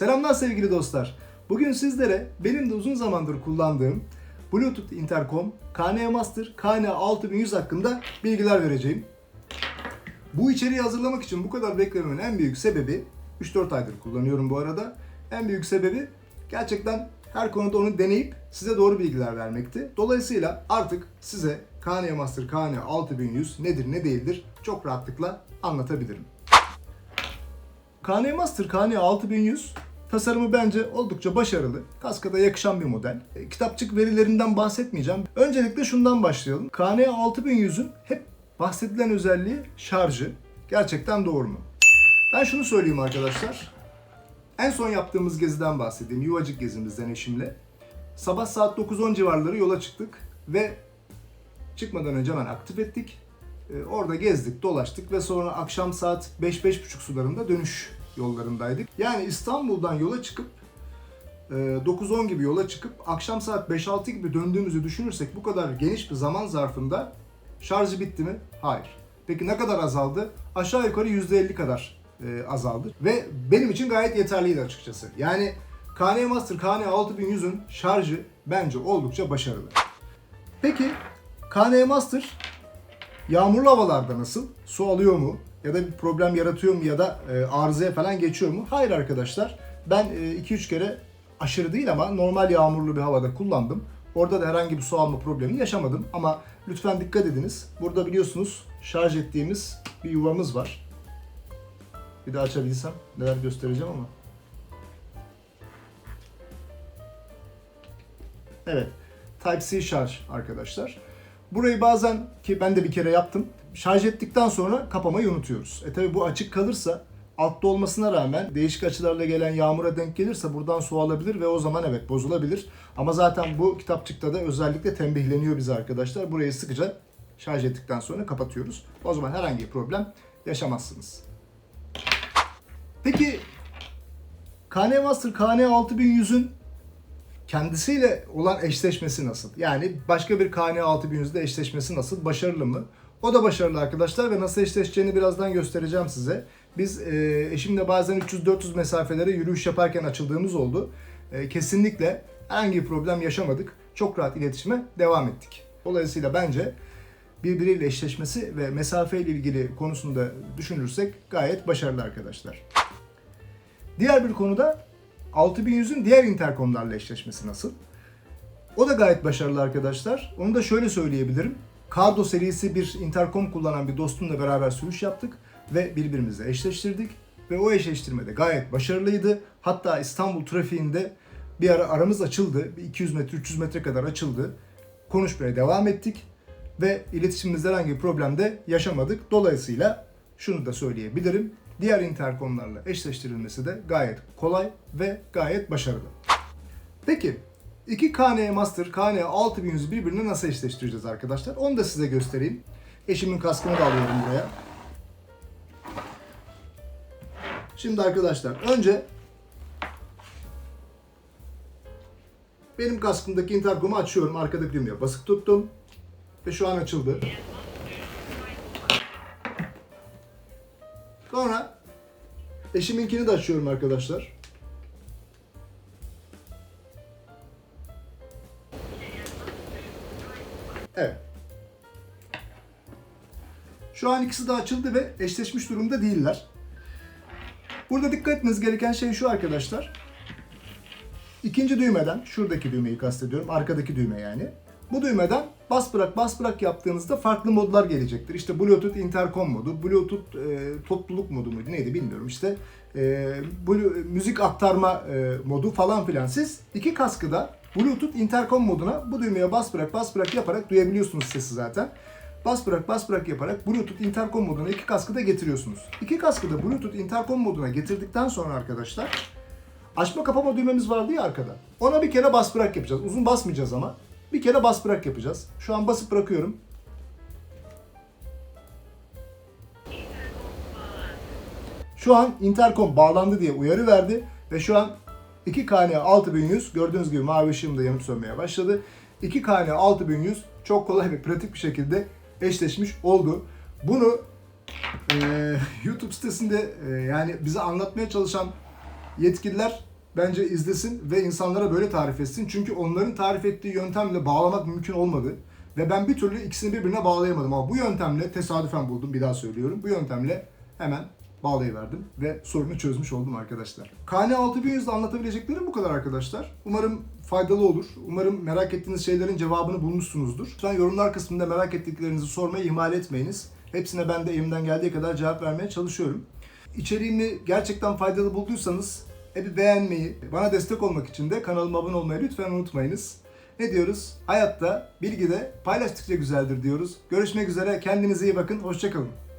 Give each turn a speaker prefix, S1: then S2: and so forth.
S1: Selamlar sevgili dostlar. Bugün sizlere benim de uzun zamandır kullandığım Bluetooth Intercom KN Master KN 6100 hakkında bilgiler vereceğim. Bu içeriği hazırlamak için bu kadar beklememin en büyük sebebi 3-4 aydır kullanıyorum bu arada. En büyük sebebi gerçekten her konuda onu deneyip size doğru bilgiler vermekti. Dolayısıyla artık size KN Master KN 6100 nedir ne değildir çok rahatlıkla anlatabilirim. KN Master KN 6100 tasarımı bence oldukça başarılı. Kaskada yakışan bir model. E, kitapçık verilerinden bahsetmeyeceğim. Öncelikle şundan başlayalım. KN 6100'ün hep bahsedilen özelliği şarjı. Gerçekten doğru mu? Ben şunu söyleyeyim arkadaşlar. En son yaptığımız geziden bahsedeyim. Yuvacık gezimizden eşimle. Sabah saat 9-10 civarları yola çıktık ve çıkmadan önce hemen aktif ettik. Ee, Orada gezdik, dolaştık ve sonra akşam saat 5-5.30 sularında dönüş yollarındaydık. Yani İstanbul'dan yola çıkıp e, 9-10 gibi yola çıkıp akşam saat 5-6 gibi döndüğümüzü düşünürsek bu kadar geniş bir zaman zarfında şarjı bitti mi? Hayır. Peki ne kadar azaldı? Aşağı yukarı %50 kadar e, azaldı. Ve benim için gayet yeterliydi açıkçası. Yani KN Master KN 6100'ün şarjı bence oldukça başarılı. Peki KN Master Yağmurlu havalarda nasıl? Su alıyor mu? Ya da bir problem yaratıyor mu ya da e, arızaya falan geçiyor mu? Hayır arkadaşlar. Ben 2-3 kere aşırı değil ama normal yağmurlu bir havada kullandım. Orada da herhangi bir su alma problemi yaşamadım. Ama lütfen dikkat ediniz. Burada biliyorsunuz şarj ettiğimiz bir yuvamız var. Bir daha açabilsem neler göstereceğim ama. Evet. Type-C şarj arkadaşlar. Burayı bazen ki ben de bir kere yaptım. Şarj ettikten sonra kapamayı unutuyoruz. E tabi bu açık kalırsa altta olmasına rağmen değişik açılarla gelen yağmura denk gelirse buradan su alabilir ve o zaman evet bozulabilir. Ama zaten bu kitapçıkta da özellikle tembihleniyor bize arkadaşlar. Burayı sıkıca şarj ettikten sonra kapatıyoruz. O zaman herhangi bir problem yaşamazsınız. Peki KN Master KN 6100'ün kendisiyle olan eşleşmesi nasıl? Yani başka bir KN 6100'de eşleşmesi nasıl? Başarılı mı? O da başarılı arkadaşlar ve nasıl eşleşeceğini birazdan göstereceğim size. Biz e, eşimle bazen 300-400 mesafelere yürüyüş yaparken açıldığımız oldu. E, kesinlikle herhangi bir problem yaşamadık. Çok rahat iletişime devam ettik. Dolayısıyla bence birbiriyle eşleşmesi ve mesafe ile ilgili konusunda düşünürsek gayet başarılı arkadaşlar. Diğer bir konuda 6100'ün diğer interkomlarla eşleşmesi nasıl? O da gayet başarılı arkadaşlar. Onu da şöyle söyleyebilirim. Cardo serisi bir interkom kullanan bir dostumla beraber sürüş yaptık ve birbirimizle eşleştirdik. Ve o eşleştirme de gayet başarılıydı. Hatta İstanbul trafiğinde bir ara aramız açıldı. Bir 200 metre 300 metre kadar açıldı. Konuşmaya devam ettik ve iletişimimizde herhangi bir problem de yaşamadık. Dolayısıyla şunu da söyleyebilirim. Diğer interkomlarla eşleştirilmesi de gayet kolay ve gayet başarılı. Peki iki KN Master, KN 6100'ü birbirine nasıl eşleştireceğiz arkadaşlar? Onu da size göstereyim. Eşimin kaskını da alıyorum buraya. Şimdi arkadaşlar önce benim kaskımdaki interkomu açıyorum. Arkadaki düğmeye basık tuttum. Ve şu an açıldı. Sonra eşiminkini de açıyorum arkadaşlar. Evet. Şu an ikisi de açıldı ve eşleşmiş durumda değiller. Burada dikkat etmeniz gereken şey şu arkadaşlar. İkinci düğmeden, şuradaki düğmeyi kastediyorum, arkadaki düğme yani. Bu düğmeden bas bırak bas bırak yaptığınızda farklı modlar gelecektir. İşte Bluetooth intercom modu, Bluetooth e, topluluk modu muydu neydi bilmiyorum işte. E, Blu- müzik aktarma e, modu falan filan. Siz iki kaskı da Bluetooth intercom moduna bu düğmeye bas bırak bas bırak yaparak duyabiliyorsunuz sesi zaten. Bas bırak bas bırak yaparak Bluetooth intercom moduna iki kaskı da getiriyorsunuz. İki kaskı da Bluetooth intercom moduna getirdikten sonra arkadaşlar açma kapama düğmemiz vardı ya arkada. Ona bir kere bas bırak yapacağız. Uzun basmayacağız ama. Bir kere bas bırak yapacağız. Şu an basıp bırakıyorum. Şu an interkom bağlandı diye uyarı verdi ve şu an 2 KN 6100 gördüğünüz gibi mavi ışığım da yanıp sönmeye başladı. 2 KN 6100 çok kolay ve pratik bir şekilde eşleşmiş oldu. Bunu e, YouTube sitesinde e, yani bize anlatmaya çalışan yetkililer bence izlesin ve insanlara böyle tarif etsin. Çünkü onların tarif ettiği yöntemle bağlamak mümkün olmadı. Ve ben bir türlü ikisini birbirine bağlayamadım ama bu yöntemle tesadüfen buldum bir daha söylüyorum. Bu yöntemle hemen bağlayıverdim ve sorunu çözmüş oldum arkadaşlar. KN 6100'de anlatabileceklerim bu kadar arkadaşlar. Umarım faydalı olur. Umarım merak ettiğiniz şeylerin cevabını bulmuşsunuzdur. Lütfen yorumlar kısmında merak ettiklerinizi sormayı ihmal etmeyiniz. Hepsine ben de elimden geldiği kadar cevap vermeye çalışıyorum. İçeriğimi gerçekten faydalı bulduysanız e bir beğenmeyi, bana destek olmak için de kanalıma abone olmayı lütfen unutmayınız. Ne diyoruz? Hayatta bilgi de paylaştıkça güzeldir diyoruz. Görüşmek üzere. Kendinize iyi bakın. Hoşçakalın.